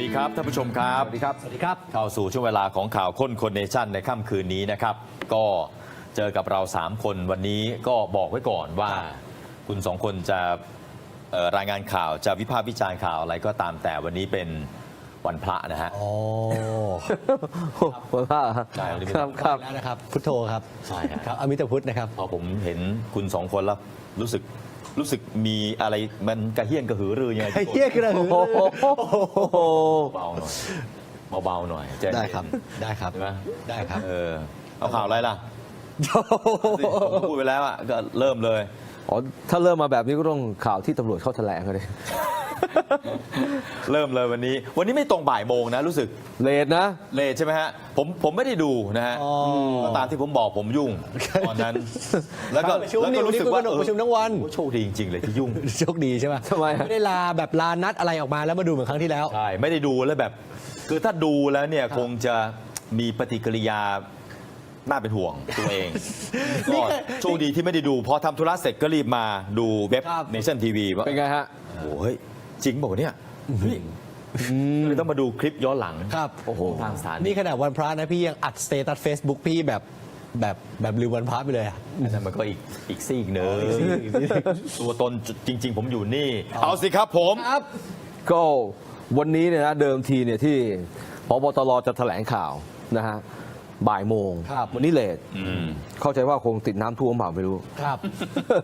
ดีครับท่านผู้ชมครับสวัสดีครับสวัสดีครับเข้าสู่ช่วงเวลาของข่าวค้นคนเนชั่นในค่ำคืนนี้นะครับ ก็เจอกับเรา 3 คนวันนี้ก็บอกไว้ก่อนว่าคุณสองคนจะเอ่อรายงานข่าวจะวิพากษ์วิจารณ์ข่าวอะไรก็ตามแต่วันนี้เป็นวันพระนะฮะโอ้ผมว่าใช่วันนี้เป็นครับครับแล้วนะครับพุทโธครับใช่ฮะครับอมิตพุทธนะครับพอผมเห็นคุณสองคนแล้วรู้สึก รู้สึกมีอะไรมันกระเฮี้ยนกระหือรือยังไงไอ้เหี้ยกระหือโอ้โหเบาๆหน่อยเบาๆหน่อยใจเย็นได้ครับ ได้ครับ ใช่ไหมได้ครับ เออเอาข่าวอะไรล่ะผมพูดไปแล้วอะก็เริ่มเลย อ๋อ ถ้าเริ่มมาแบบนี้ก็ต้องข่าวที่ตำรวจเข้าแถลงเลย เริ่มเลยวันนี้ วันนี้ไม่ตรงบ่ายโมงนะรู้สึกเลดนะ เลทใช่ไหมฮะ ผมผมไม่ได้ดูนะฮะอ๋อก็ตามที่ผมบอกผมยุ่งตอนนั้น แล้วก็ประชุมแล้วนี่ก็วันรู้นี้สึกคุณกว่า นกประชุมทั้งวันโอ้โชคดีจริง ๆ เลยที่ยุ่ง โชคดีใช่ไหมทำไมฮะ ไม่ได้ลาแบบลานัดอะไรออกมาแล้วมาดูเหมือนครั้งที่แล้ว ใช่ ไม่ได้ดูแล้วแบบ คือถ้าดูแล้วเนี่ยครับคงจะมีปฏิกิริยาน่าเป็นห่วงตัวเองนี่ก็แค่โชคดีที่ไม่ได้ดู พอทำธุระเสร็จก็รีบมาดูเว็บครับ เนชั่นทีวีว่าเป็นไงฮะ โอ้โหเฮ้ย จริงบอกเนี่ยเฮ้ยก็เลยต้องมาดูคลิปย้อนหลังครับ โอ้โหทางสารนี่ขนาดวันพระนะพี่ยังอัดสเตตัสเฟซบุ๊กพี่แบบแบบแบบลืมวันพระไปเลยอะอันนั้นมันก็อีกอีกซีกเนอะอีกซีกอีกซีก ตัวตนจริง ๆ ผมอยู่นี่ เอาสิครับผม ครับ ก็วันนี้เนี่ยนะเดิมทีเนี่ยที่พบตรจะแถลงข่าวนะฮะ บ่ายโมงครับวันนี้เลทอืมเข้าใจว่าคงติดน้ำท่วมเปล่าไม่รู้ครับ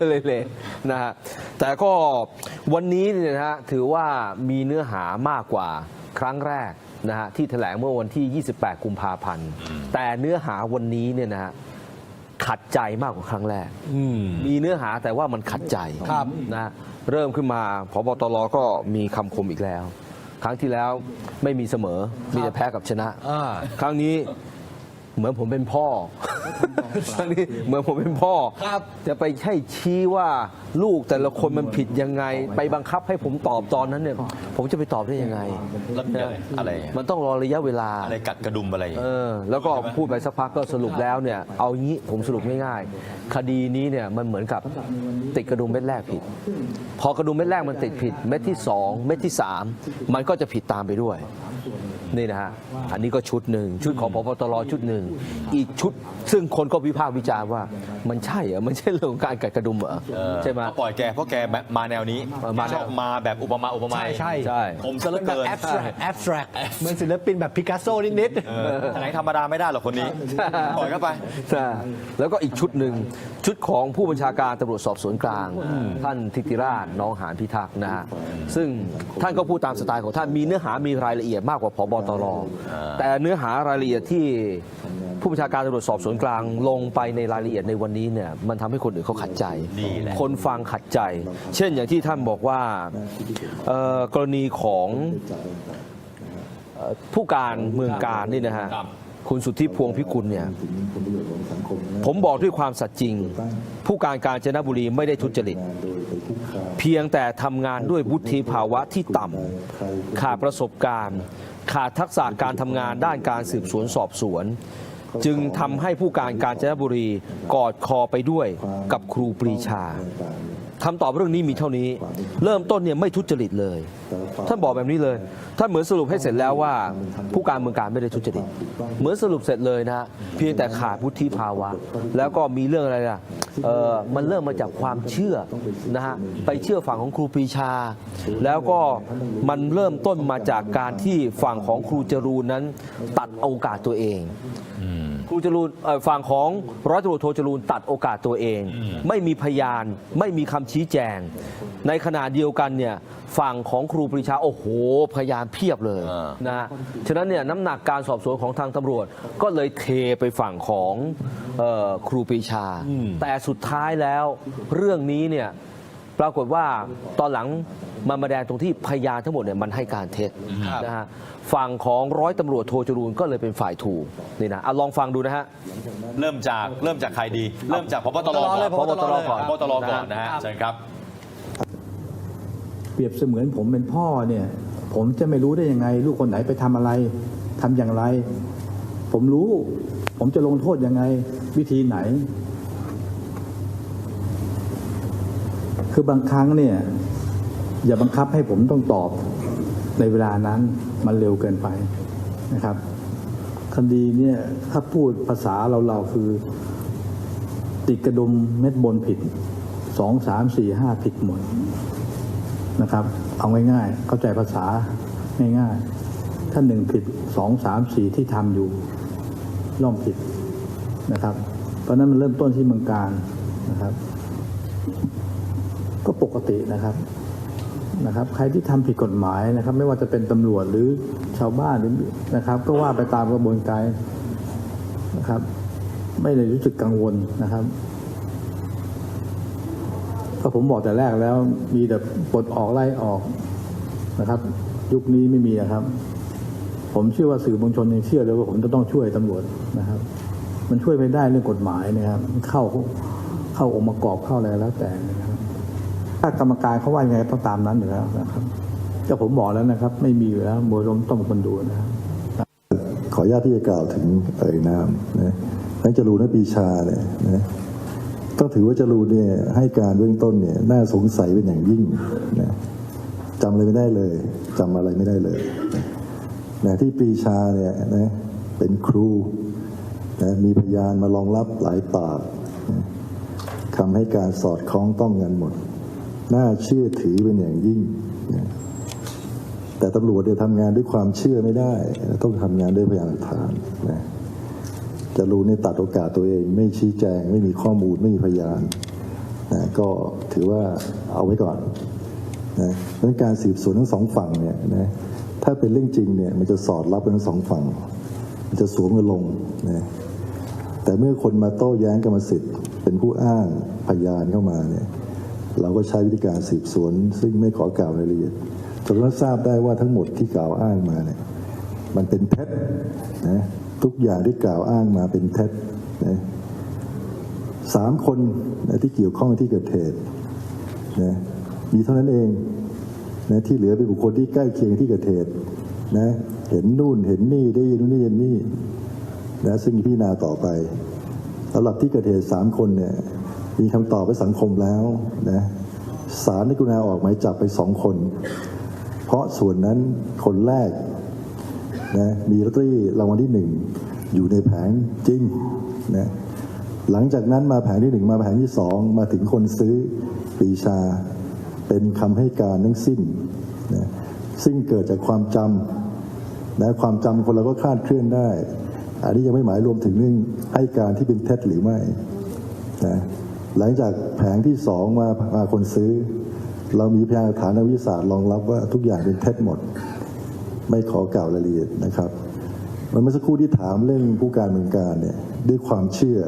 เลยเลยนะฮะแต่ก็วันนี้เนี่ยนะฮะถือว่ามีเนื้อหามากกว่าครั้งแรกนะฮะที่แถลงเมื่อวันที่ 28 กุมภาพันธ์ แต่เนื้อหาวันนี้เนี่ยนะฮะขัดใจมากกว่าครั้งแรกอืมมีเนื้อหาแต่ว่ามันขัดใจครับนะเริ่มขึ้นมาพบตรก็มีคำคมอีกแล้ว ครั้งที่แล้วไม่มีเสมอ มีแต่แพ้กับชนะอ่าครั้งนี้ เหมือนผมเป็นพ่อครั้งนี้เหมือนผมเป็นพ่อ ครับ จะไปให้ชี้ว่าลูกแต่ละคนมันผิดยังไง ไปบังคับให้ผมตอบตอนนั้นเนี่ย ผมจะไปตอบได้ยังไง แล้วมีอะไรอะไรมันต้องรอระยะเวลา อะไรกัดกระดุมอะไรเออแล้วก็พูดไปสักพักก็สรุปแล้วเนี่ย เอางี้ผมสรุปง่ายๆ คดีนี้เนี่ยมันเหมือนกับติดกระดุมเม็ดแรกผิด พอกระดุมเม็ดแรกมันติดผิด เม็ดที่2เม็ดที่3มันก็จะผิดตามไปด้วย นี่นะฮะ อันนี้ก็ชุดหนึ่งชุดของพบตรชุดหนึ่ง อีกชุดซึ่งคนก็วิพากษ์วิจารณ์ว่า มันใช่เหรอมันใช่เรื่องของการกัดกระดุมเหรอเออใช่ไหม ก็ปล่อยแกเพราะแกมาแนวนี้เออมาแนว ชอบมาแบบอุปมาอุปไมยใช่ใช่ ผมซะเหลือแบบเกินแอบสแตรกแอบสแตรกเหมือนศิลปินแบบพิกัสโซนิดเออแถลงธรรมดาไม่ได้หรอกคนนี้ปล่อยเข้าไป ใช่แล้วก็อีกชุดหนึ่งชุดของผู้บัญชาการตำรวจสอบสวนกลาง ท่านทิติราชน้องหานพิทักษ์นะฮะซึ่งท่านก็พูดตามสไตล์ของท่านมีเนื้อหามีรายละเอียดมากกว่าพบตรอ่าแต่เนื้อหารายละเอียดที่ผู้บัญชาการตำรวจสอบสวนกลางลงไปในรายละเอียดในวันนี้เนี่ยมันทำให้คนอื่นเขาขัดใจนี่แหละคนฟังขัดใจ เช่นอย่างที่ท่านบอกว่าเอ่อกรณีของเอ่อผู้การเมืองการนี่นะฮะครับคุณสุทธิพวงพิกุลเนี่ยผมบอกด้วยความสัตย์จริง ผู้การการจนบุรีไม่ได้ทุจริต เพียงแต่ทำงานด้วยวุฒิภาวะที่ต่ำขาดประสบการณ์ ขาดทักษะการทำงานด้านการสืบสวนสอบสวน จึงทำให้ผู้การการจนบุรีกอดคอไปด้วยกับครูปรีชาคำตอบเรื่องนี้มีเท่านี้ เริ่มต้นเนี่ยไม่ทุจริตเลย ท่านบอกแบบนี้เลย ท่านเหมือนสรุปให้เสร็จแล้วว่า ผู้การเมืองการไม่ได้ทุจริตเหมือนสรุปเสร็จเลยนะฮะเพียงแต่ขาดวุฒิภาวะ แล้วก็มีเรื่องอะไรล่ะเออมันเริ่มมาจากความเชื่อนะฮะไปเชื่อฝั่งของครูปรีชา แล้วก็มันเริ่มต้นมาจากการที่ฝั่งของครูจรูนนั้นตัดโอกาสตัวเอง ครูจรูนเอ่อฝั่งของร้อยตำรวจโทจรูนตัดโอกาสตัวเอง ไม่มีพยานไม่มีคำชี้แจง ในขณะเดียวกันเนี่ยฝั่งของครูปรีชาโอ้โห พยานเพียบเลยอ่า นะฉะนั้นเนี่ยน้ำหนักการสอบสวนของทางตำรวจ ก็เลยเทไปฝั่งของเออครูปรีชา แต่สุดท้ายแล้วเรื่องนี้เนี่ยปรากฏว่าตอนหลังมันมาแดงตรงที่พยานทั้งหมดเนี่ยมันให้การเท็จครับนะฮะ ฝั่งของร้อยตำรวจโทจรูนก็เลยเป็นฝ่ายถูกนี่นะเอาลองฟังดูนะฮะ เริ่มจากเริ่มจากใครดี เริ่มจากพบตรเลยก่อนพบตรก่อนพบตรก่อนนะฮะครับเชิญครับ เปรียบเสมือนผมเป็นพ่อเนี่ย ผมจะไม่รู้ได้ยังไง ลูกคนไหนไปทำอะไรทำอย่างไร ผมรู้ ผมจะลงโทษยังไง วิธีไหน คือบางครั้งเนี่ย อย่าบังคับให้ผมต้องตอบ ในเวลานั้นมันเร็วเกินไปนะครับคดีเนี่ยถ้าพูดภาษาเราเราๆคือ ติดกระดุมเม็ดบนผิดสองสามสี่ห้าผิดหมดนะครับ เอาง่ายๆเข้าใจภาษาง่ายๆ ถ้าหนึ่งผิดสองสามสี่ที่ทำอยู่ย่อมผิดนะครับ เพราะนั้นมันเริ่มต้นที่เมืองการนะครับ ก็ปกตินะครับ นะครับใครที่ทำผิดกฎหมายนะครับ ไม่ว่าจะเป็นตำรวจหรือชาวบ้านนะครับ ก็ว่าไปตามกระบวนการนะครับ ไม่ได้รู้สึกกังวลนะครับก็ผมบอกแต่แรกแล้ว มีแต่ปลดออกไล่ออกนะครับ ยุคนี้ไม่มีนะครับ ผมเชื่อว่าสื่อมวลชนยังเชื่อเลยว่าผมจะต้องช่วยตำรวจนะครับ มันช่วยไม่ได้เรื่องกฎหมายนะครับ เข้าเข้าองค์ประกอบเข้าอะไรแล้วแต่ ถ้ากรรมการเขาว่ายังไงต้องตามนั้นอยู่แล้วนะครับก็ผมบอกแล้วนะครับ ไม่มีอยู่แล้วมวยล้มต้องเป็นคนดูนะครับขออนุญาตที่จะกล่าวถึงเอ่ยนามนะทั้งจรูนและปีชาเนี่ยนะต้องถือว่าจรูนเนี่ยให้การเบื้องต้นเนี่ยน่าสงสัยเป็นอย่างยิ่งนะจำอะไรไม่ได้เลยจำอะไรไม่ได้เลยนะที่ปีชาเนี่ยนะเป็นครูนะมีพยานมารองรับหลายปากนะคำให้การสอดคล้องต้องกันหมด น่าเชื่อถือเป็นอย่างยิ่งนะแต่ตำรวจเนี่ยทำงานด้วยความเชื่อไม่ได้ ต้องทำงานด้วยพยานหลักฐานนะจะรู้ในยตัดโอกาสตัวเอง ไม่ชี้แจง ไม่มีข้อมูลไม่มีพยานนะก็ถือว่าเอาไว้ก่อนนะเพราะฉะนั้นการสืบสวนทั้งสองฝั่งเนี่ยนะถ้าเป็นเรื่องจริงเนี่ยมันจะสอดรับกันทั้งสองฝั่ง มันจะสวมกันลงนะแต่เมื่อคนมาโต้แย้งกรรมสิทธิ์ เป็นผู้อ้างพยานเข้ามาเนี่ย เราก็ใช้วิธีการสืบสวน ซึ่งไม่ขอกล่าวรายละเอียดจนกระทั่งทราบได้ว่าทั้งหมดที่กล่าวอ้างมาเนี่ยมันเป็นเท็จนะทุกอย่างที่กล่าวอ้างมาเป็นเท็จนะสามคนนะที่เกี่ยวข้องที่เกิดเหตุนะมีเท่านั้นเองนะที่เหลือเป็นบุคคลที่ใกล้เคียงที่เกิดเหตุนะเห็นนู่นเห็นนี่ได้ยินนู่นได้ยินนี่นะซึ่งพิจารณาต่อไปสำหรับที่เกิดเหตุสามคนเนี่ย มีคำตอบไปสังคมแล้วนะศาลได้กรุณาออกหมายจับไปสองคน เพราะส่วนนั้นคนแรกนะมีลอตเตอรี่รางวัลที่หนึ่งอยู่ในแผงจริงนะหลังจากนั้นมาแผงที่หนึ่งมาแผงที่สองมาถึงคนซื้อปีชา เป็นคำให้การทั้งสิ้นนะซึ่งเกิดจากความจำนะความจำคนเราก็คลาดเคลื่อนได้ อันนี้ยังไม่หมายรวมถึงเรื่องให้การที่เป็นเท็จหรือไม่นะ หลังจากแผงที่สองมามาคนซื้อ เรามีพยานหลักฐานทางวิทยาศาสตร์รองรับว่าทุกอย่างเป็นเท็จหมด ไม่ขอกล่าวรายละเอียดนะครับมันเมื่อสักครู่ที่ถามเรื่องผู้การเมืองการเนี่ยด้วยความเชื่อ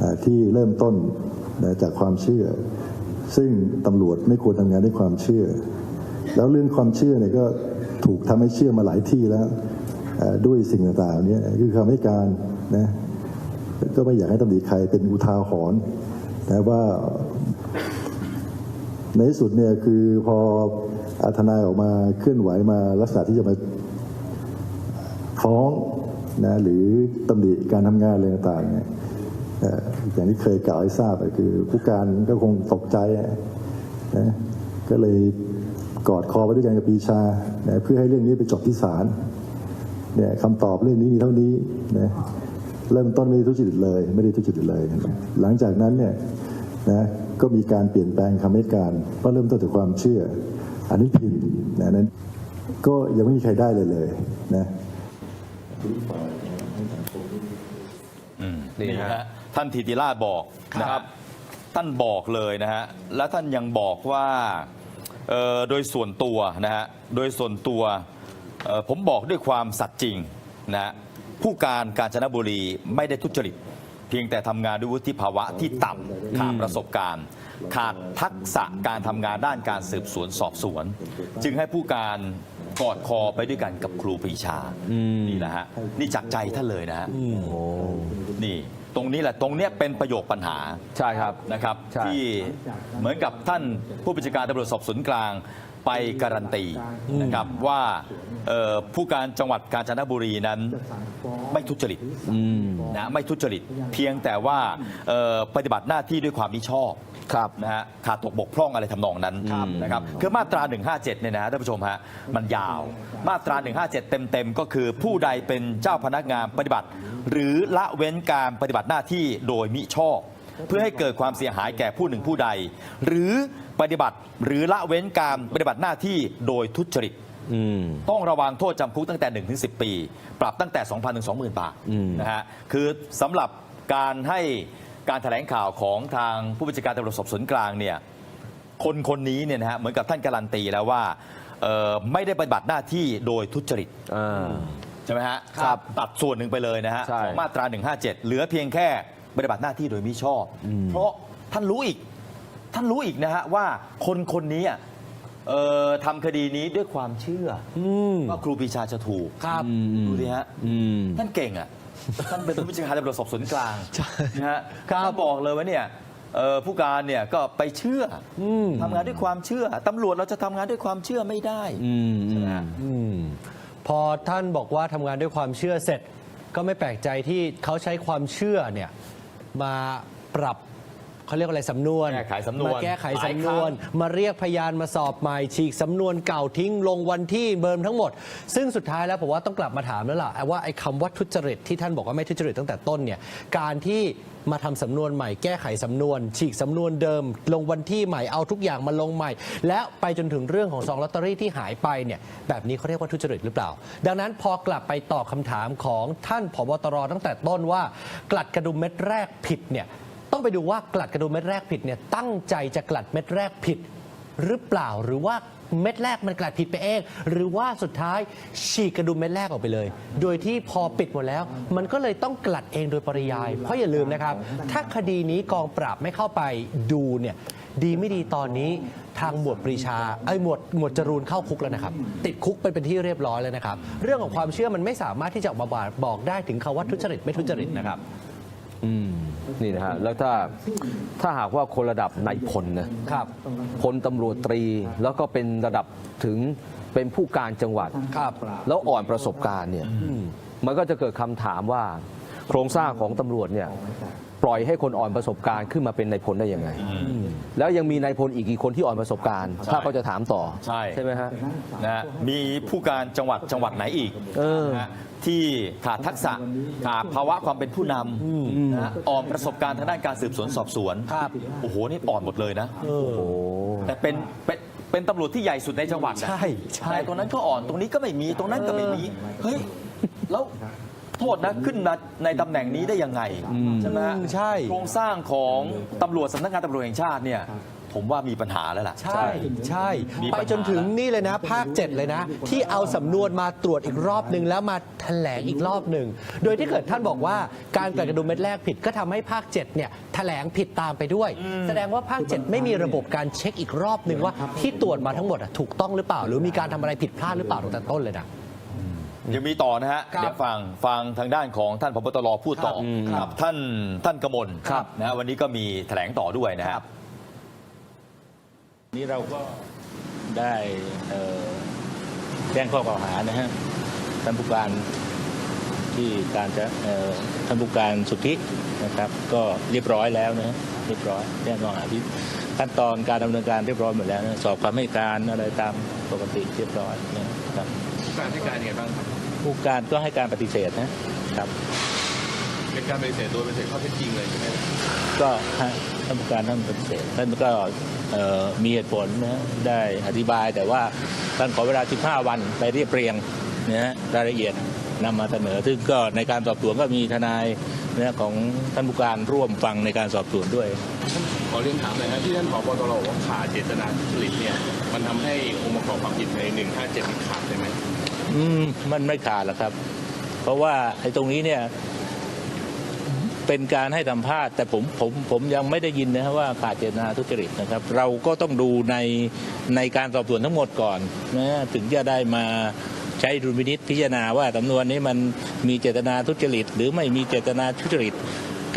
อที่เริ่มต้นจากความเชื่อ ซึ่งตำรวจไม่ควรทำงานด้วยความเชื่อ แล้วเรื่องความเชื่อเนี่ยก็ถูกทำให้เชื่อมาหลายที่แล้วด้วยสิ่งต่างๆนี่ยคือคำให้การนะก็ไม่อยากให้ตำหนิใครเป็นอุทาหรณ์ นะว่าในที่สุดเนี่ยคือพออาทนายออกมาเคลื่อนไหวมาลักษณะที่จะมาฟ้องนะหรือตำหนิการทำงานอะไรต่างๆเนี่ยอย่างที่เคยกล่าวให้ทราบคือผู้การก็คงตกใจนะก็เลยกอดคอไปด้วยกันกับปีชานะเพื่อให้เรื่องนี้ไปจบที่ศาลเนี่ยคำตอบเรื่องนี้มีเท่านี้นะ เริ่มต้นไม่ได้ทุจริตเลย ไม่ได้ทุจริตเลยนะหลังจากนั้นเนี่ยนะก็มีการเปลี่ยนแปลงคำให้การเพราะเริ่มต้นจากความเชื่อ อันนี้ผิดนะนั้นก็ยังไม่มีใครได้เลยเลยนะนี่ฮะท่านธิติราชบอกนะครับ ท่านบอกเลยนะฮะและท่านยังบอกว่าเอ่อโดยส่วนตัวนะฮะโดยส่วนตัวเอ่อผมบอกด้วยความสัตย์จริงนะฮะ ผู้การกาญจนบุรีไม่ได้ทุจริต เพียงแต่ทำงานด้วยวุฒิภาวะที่ต่ำขาดประสบการณ์ ขาดทักษะการทำงานด้านการสืบสวนสอบสวน จึงให้ผู้การกอดคอไปด้วยกันกับครูปรีชา นี่แหละฮะ นี่จากใจท่านเลยนะฮะนี่ตรงนี้แหละตรงเนี้ยเป็นประโยคปัญหาใช่ครับนะครับใช่ที่เหมือนกับท่านผู้บัญชาการตำรวจสอบสวนกลาง ไปไปการันตีนะครับว่าเอ่อผู้การจังหวัดกาญจนบุรีนั้นไม่ทุจริตนะไม่ทุจริต เพียงแต่ว่าเอ่อปฏิบัติหน้าที่ด้วยความมิชอบครับนะฮะขาดตกบกพร่องอะไรทำนองนั้นนะครับคือมาตรา 157 เนี่ยนะฮะท่านผู้ชมฮะมันยาว มาตรา 157 เต็มๆ ก็คือผู้ใดเป็นเจ้าพนักงานปฏิบัติ หรือละเว้นการปฏิบัติหน้าที่โดยมิชอบ เพื่อให้เกิดความเสียหายแก่ผู้หนึ่งผู้ใด หรือ ปฏิบัติ หรือละเว้นการปฏิบัติหน้าที่โดยทุจริตอืม ต้องระวังโทษจำคุกตั้งแต่ 1 ถึง 10 ปี ปรับตั้งแต่ 2,000 ถึง 20,000 บาทอืม นะฮะคือสำหรับการให้การแถลงข่าวของทางผู้บัญชาการตำรวจสอบสวนกลางเนี่ย คนคนนี้เนี่ยนะฮะเหมือนกับท่านการันตีแล้วว่าเอ่อไม่ได้ปฏิบัติหน้าที่โดยทุจริต อ่า ใช่ไหมฮะครับตัดส่วนหนึ่งไปเลยนะฮะใช่ของมาตรา 157 เหลือเพียงแค่ปฏิบัติหน้าที่โดยมิชอบ เพราะท่านรู้อีก ท่านรู้อีกนะฮะว่าคนคนนี้อะเอ่อทำคดีนี้ด้วยความเชื่ออว่าครูปรีชาจะถูกครับดูดิฮะอืมท่านเก่งอะ ท่านเป็นผู้บัญชาการตำรวจสอบสวนกลางนะฮะท่านบอกเลยว่าเนี่ยเอ่อผู้การเนี่ยก็ไปเชื่ออทำงานด้วยความเชื่อตำรวจเราจะทำงานด้วยความเชื่อไม่ได้อืมใช่ไหมฮะ อืมพอท่านบอกว่าทำงานด้วยความเชื่อเสร็จ ก็ไม่แปลกใจที่เขาใช้ความเชื่อเนี่ยมาปรับ เขาเรียกว่าอะไรสำนวนแก้ไขสำนวนมาแก้ไขหลายสำคนรั้วนงมาเรียกพยานมาสอบใหม่ฉีกสำนวนเก่าทิ้งลงวันที่เบิร์มทั้งหมด ซึ่งสุดท้ายแล้วผมว่าต้องกลับมาถามแล้วล่ะว่าไอ้คำว่าทุจริตที่ท่านบอกว่าไม่ทุจริตตั้งแต่ต้นเนี่ยการที่มาทำสำนวนใหม่แก้ไขสำนวน ฉีกสำนวนเดิม ลงวันที่ใหม่เอาทุกอย่างมาลงใหม่ และไปจนถึงเรื่องของซองลอตเตอรี่ที่หายไปเนี่ยแบบนี้เขาเรียกว่าทุจริตหรือเปล่า ดังนั้นพอกลับไปตอบคำถามของท่านผบตรตั้งแต่ต้นว่า กลัดกระดุมเม็ดแรกผิดเนี่ย ต้องไปดูว่ากลัดกระดุมเม็ดแรกผิดเนี่ยตั้งใจจะกลัดเม็ดแรกผิด หรือเปล่าหรือว่าเม็ดแรกมันกลัดผิดไปเอง หรือว่าสุดท้ายฉีกกระดุมเม็ดแรกออกไปเลย โดยที่พอปิดหมดแล้ว มันก็เลยต้องกลัดเองโดยปริยาย เพราะอย่าลืมนะครับ ถ้าคดีนี้กองปราบไม่เข้าไปดูเนี่ยดีไม่ดีตอนนี้ทางหมวดปรีชาไอ้หมวดหมวดจรูนเข้าคุกแล้วนะครับ ติดคุกไปเป็นที่เรียบร้อยแล้วนะครับ เรื่องของความเชื่อมันไม่สามารถที่จะออกมาบอกได้ถึงคำว่าทุจริตไม่ทุจริตนะครับ อืม นี่นะฮะแล้วถ้าถ้าหากว่าคนระดับนายพลนะครับพลตำรวจตรีแล้วก็เป็นระดับถึงเป็นผู้การจังหวัด ครับแล้วอ่อนประสบการณ์เนี่ยมันก็จะเกิดคำถามว่าโครงสร้างของตำรวจเนี่ย ปล่อยให้คนอ่อนประสบการณ์ขึ้นมาเป็นนายพลได้ยังไง แล้วยังมีนายพลอีกกี่คนที่อ่อนประสบการณ์ ถ้าเขาจะถามต่อใช่ใช่ ไหมฮะ นะฮะมีผู้การจังหวัดจังหวัดไหนอีกเออ นะฮะที่ขาดทักษะขาดภาวะความเป็นผู้นำนะฮะอ่อนประสบการณ์ทางด้านการสืบสวนสอบสวนครับโอ้โหนี่อ่อนหมดเลยนะ โอ้โหแต่เป็นเป็นเป็นตำรวจที่ใหญ่สุดในจังหวัดนะใช่ใช่ แต่ตรงนั้นก็อ่อนตรงนี้ก็ไม่มีตรงนั้นก็ไม่มี เฮ้ย แล้ว โทษนะขึ้นมาในตำแหน่งนี้ได้ยังไงใช่ไหมฮะอืมใช่ โครงสร้างของตำรวจสำนักงานตำรวจแห่งชาติเนี่ยผมว่ามีปัญหาแล้วล่ะ ใช่ใช่ มีปัญไปหา จนถึงนี่เลยนะ ภาค 7 เลยนะ ที่เอาสำนวนมาตรวจอีกรอบหนึ่งแล้วมาแถลงอีกรอบหนึ่ง โดยที่เกิดท่านบอกว่าการกลัดกระดุมเม็ดแรกผิดก็ทำให้ภาค 7 เนี่ยแถลงผิดตามไปด้วย แสดงว่าภาค 7 ไม่มีระบบการเช็คอีกรอบหนึ่งว่าที่ตรวจมาทั้งหมดอะถูกต้องหรือเปล่า หรือมีการทำอะไรผิดพลาดหรือเปล่าตั้งแต่ต้นเลยนะ ยังมีต่อนะฮะครับเดี๋ยวฟังฟังทางด้านของท่านพบตรพูดต่อครับกับท่านท่านกมลครับนะฮะวันนี้ก็มีแถลงต่อด้วยนะฮะนี้เราก็ได้เอ่อแจ้งข้อกล่าวหานะฮะท่านผู้การที่การจะเอ่อท่านผู้การสุทธินะครับ ก็เรียบร้อยแล้วนะฮะเรียบร้อยแจ้งข้อหาที่ขั้นตอนการดำเนินการเรียบร้อยหมดแล้วนะสอบคำให้การอะไรตามปกติเรียบร้อยนะครับ การให้การยังไงบ้างครับผู้การก็ให้การปฏิเสธนะครับ เป็นการปฏิเสธโดยปฏิเสธข้อเท็จจริงเลยใช่ไหมก็ให้ท่านผู้การท่านปฏิเสธท่านก็เอ่อมีเหตุผลนะได้อธิบายแต่ว่าท่านขอเวลา 15 วันไปเรียบเรียงนะฮะรายละเอียดนำมาเสนอ ซึ่งก็ในการสอบสวนก็มีทนายนะของท่านผู้การร่วมฟังในการสอบสวนด้วยขอเรียนถามหน่อยครับที่ท่านผบตรบอกว่าขาดเจตนาทุจริตเนี่ยมันทำให้องค์ประกอบความผิดใน157มันขาดได้ไหม อืมมันไม่ขาดหรอกครับ เพราะว่าไอ้ตรงนี้เนี่ย เป็นการให้สัมภาษณ์แต่ผมผมผมยังไม่ได้ยินนะครับว่าขาดเจตนาทุจริตนะครับ เราก็ต้องดูในในการสอบสวนทั้งหมดก่อนนะถึงจะได้มาใช้ดุลพินิษพิจารณาว่าสำนวนนี้มันมีเจตนาทุจริต หรือไม่มีเจตนาทุจริต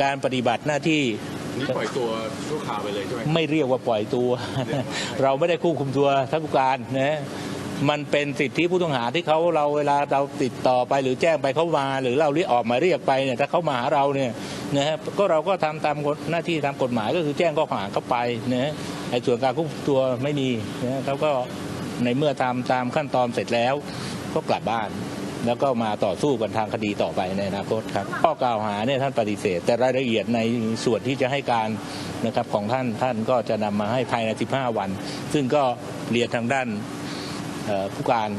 การปฏิบัติหน้าที่นี่ปล่อยตัวชั่วคราวไปเลยใช่ไหมไม่เรียกว่าปล่อยตัว เราไม่ได้ควบคุมตัวท่านผู้การนะ มันเป็นสิทธิผู้ต้องหาที่เขาเราเวลาเราติดต่อไปหรือแจ้งไปเขามา หรือเราเรียกออกมาเรียกไปเนี่ยถ้าเขามาหาเราเนี่ยนะฮะก็เราก็ทำตามหน้าที่ตามกฎหมายก็คือแจ้งข้อหาเขาไปนะฮะไอ้ส่วนการควบตัวไม่มีนะเขาก็ในเมื่อตามตามขั้นตอนเสร็จแล้วก็กลับบ้านแล้วก็มาต่อสู้กันทางคดีต่อไปในอนาคตครับข้อกล่าวหาเนี่ยท่านปฏิเสธ แต่รายละเอียดในส่วนที่จะให้การนะครับของท่านท่านก็จะนำมาให้ภายใน 15 วัน ซึ่งก็เรียนทางด้าน ผู้การ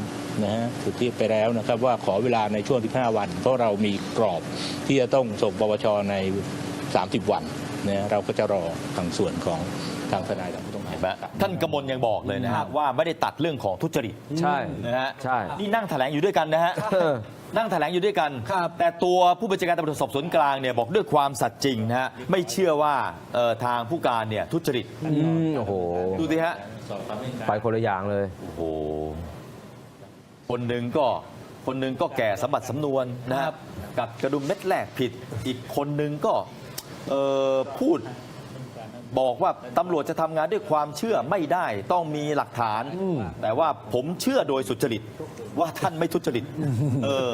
นะฮะสุทธิไปแล้วนะครับว่าขอเวลาในช่วง 15 วัน เพราะเรามีกรอบที่จะต้องส่งปปชใน 30 วันนะเราก็จะรอทางส่วนของทางทนายทางผู้ต้องหาเห็นไหมท่านกมลยังบอกเลยนะฮะว่าไม่ได้ตัดเรื่องของทุจริตใช่นะฮะใช่นี่นั่งแถลงอยู่ด้วยกันนะฮะเออนั่งแถลงอยู่ด้วยกันครับแต่ตัวผู้บัญชาการตำรวจสอบสวนกลางเนี่ยบอกด้วยความสัตย์จริงนะฮะไม่เชื่อว่าเอ่อทางผู้การเนี่ยทุจริตอืมโอ้โหดูสิฮะ ไปคนละอย่างเลย โอ้โห คนหนึ่งก็คนหนึ่งก็แก่สมบัติสำนวนนะครับกับกระดุมเม็ดแรกผิด อีกคนหนึ่งก็เอ่อพูดบอกว่าตำรวจจะทำงานด้วยความเชื่อไม่ได้ต้องมีหลักฐาน แต่ว่าผมเชื่อโดยสุจริตว่าท่านไม่ทุจริต เออ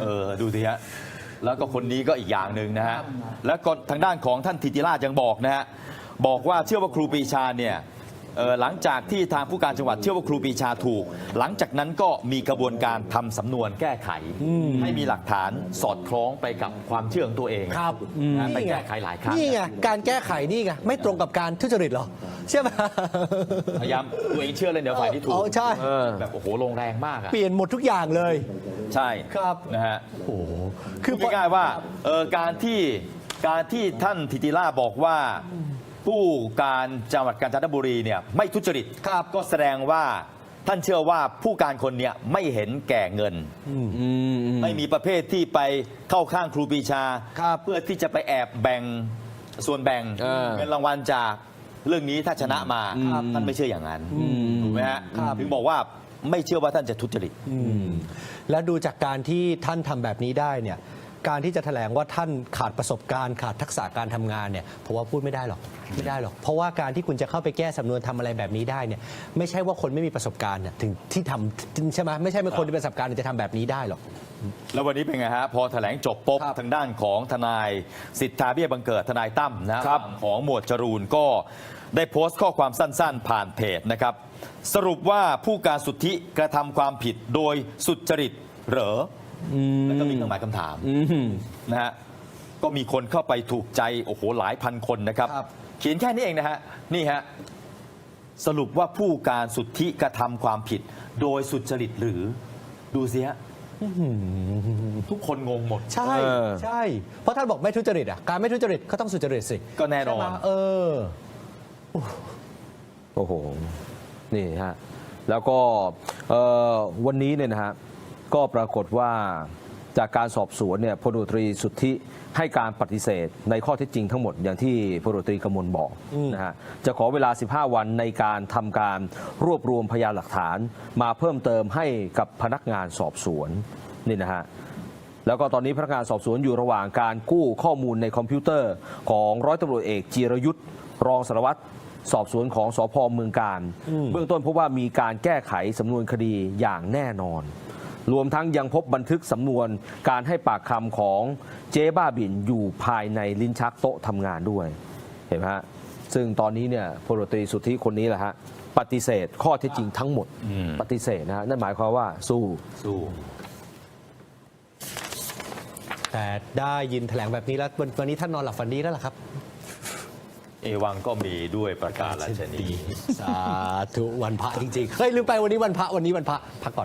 เออ ดูสิฮะ แล้วก็คนนี้ก็อีกอย่างหนึ่งนะฮะ แล้วก็ทางด้านของท่านธิติราชยังบอกนะฮะ บอกว่าเชื่อว่าครูปรีชาเนี่ยเอ่อ หลังจากที่ทางผู้การจังหวัดเชื่อว่าครูปรีชาถูก หลังจากนั้นก็มีกระบวนการทำสำนวนแก้ไข ให้มีหลักฐานสอดคล้องไปกับความเชื่อของตัวเองครับนะไปแก้ไขหลายครั้งนี่ไงการแก้ไขนี่ไงไม่ตรงกับการทุจริตเหรอใช่ไหมพยายามตัวเองเชื่อเลยเดี๋ยวฝ่ายที่ถูกอ๋อใช่เออแบบโอ้โหลงแรงมากอะเปลี่ยนหมดทุกอย่างเลย ใช่ครับนะฮะโอ้โหคือพอง่ายๆว่าเออการที่การที่ท่านธิติราชบอกว่า ผู้การจังหวัดกาญจนบุรีเนี่ยไม่ทุจริตครับก็แสดงว่าท่านเชื่อว่าผู้การคนเนี่ยไม่เห็นแก่เงิน อืมอืม ไม่มีประเภทที่ไปเข้าข้างครูปรีชา ครับเพื่อที่จะไปแอบแบ่งส่วนแบ่งเออเงินรางวัลจากเรื่องนี้ถ้าชนะมาครับท่านไม่เชื่ออย่างนั้นม ถูกไหมฮะครับ ถึงบอกว่าไม่เชื่อว่าท่านจะทุจริตแล้วดูจากการที่ท่านทำแบบนี้ได้เนี่ย การที่จะแถลงว่าท่านขาดประสบการณ์ขาดทักษะการทำงานเนี่ยผมว่าพูดไม่ได้หรอกไม่ได้หรอกเพราะว่าการที่คุณจะเข้าไปแก้สำนวนทำอะไรแบบนี้ได้เนี่ยไม่ใช่ว่าคนไม่มีประสบการณ์เนี่ยถึงที่ทำใช่ไหมไม่ใช่เป็นคนที่มีประสบการณ์จะทำแบบนี้ได้หรอกแล้ววันนี้เป็นไงฮะพอแถลงจบปุ๊บครับทางด้านของทนายสิทธาเบี้ยบังเกิดทนายตั้มนะครับฝั่งของหมวดจรูนก็ได้โพสต์ข้อความสั้น ๆ ผ่านเพจนะครับ สรุปว่าผู้การสุทธิกระทำความผิดโดยสุจริตเหรอ อแล้วก็มีเครื่องหมายคำถามอืม นะฮะก็มีคนเข้าไปถูกใจโอ้โหหลายพันคนนะครับ ครับ เขียนแค่นี้เองนะฮะนี่ฮะสรุปว่าผู้การสุทธิกระทำความผิด โดยสุจริตหรือดูสิฮะทุกคนงงหมด ใช่เออใช่ เพราะท่านบอกไม่ทุจริตอะการไม่ทุจริตก็ต้องสุจริตสิก็แน่นอน ใช่ไหมเออ โอ้โห นี่ฮะ แล้วก็เอ่อวันนี้เนี่ยนะฮะ ก็ปรากฏว่าจากการสอบสวนเนี่ยพลตำรวจตรีสุทธิให้การปฏิเสธในข้อเท็จจริงทั้งหมดอย่างที่พลตำรวจตรีกมลบอกนะฮะจะขอเวลา 15 วันในการทำการรวบรวมพยานหลักฐาน มาเพิ่มเติมให้กับพนักงานสอบสวนนี่นะฮะแล้วก็ตอนนี้พนักงานสอบสวนอยู่ระหว่างการกู้ข้อมูลในคอมพิวเตอร์ของร้อยตำรวจเอกจีรยุทธ์รองสารวัตรสอบสวนของสพเมืองการ เบื้องต้นพบว่ามีการแก้ไขสำนวนคดีอย่างแน่นอน รวมทั้งยังพบบันทึกสำนวนการให้ปากคำของเจ๊บ้าบินอยู่ภายในลิ้นชักโต๊ะทำงานด้วย เห็นไหมฮะ ซึ่งตอนนี้เนี่ยพลตรีสุทธิคนนี้แหละฮะปฏิเสธข้อเท็จจริงทั้งหมดอืมปฏิเสธนะฮะนั่นหมายความว่าสู้สู้ แต่ได้ยินแถลงแบบนี้แล้ววันวันนี้ท่านนอนหลับฝันดีแล้วล่ะครับ เอวังก็มีด้วยประกาศราชนี สาธุวันพระจริงๆเฮ้ยลืมไปวันนี้วันพระวันนี้วันพระพักก่อน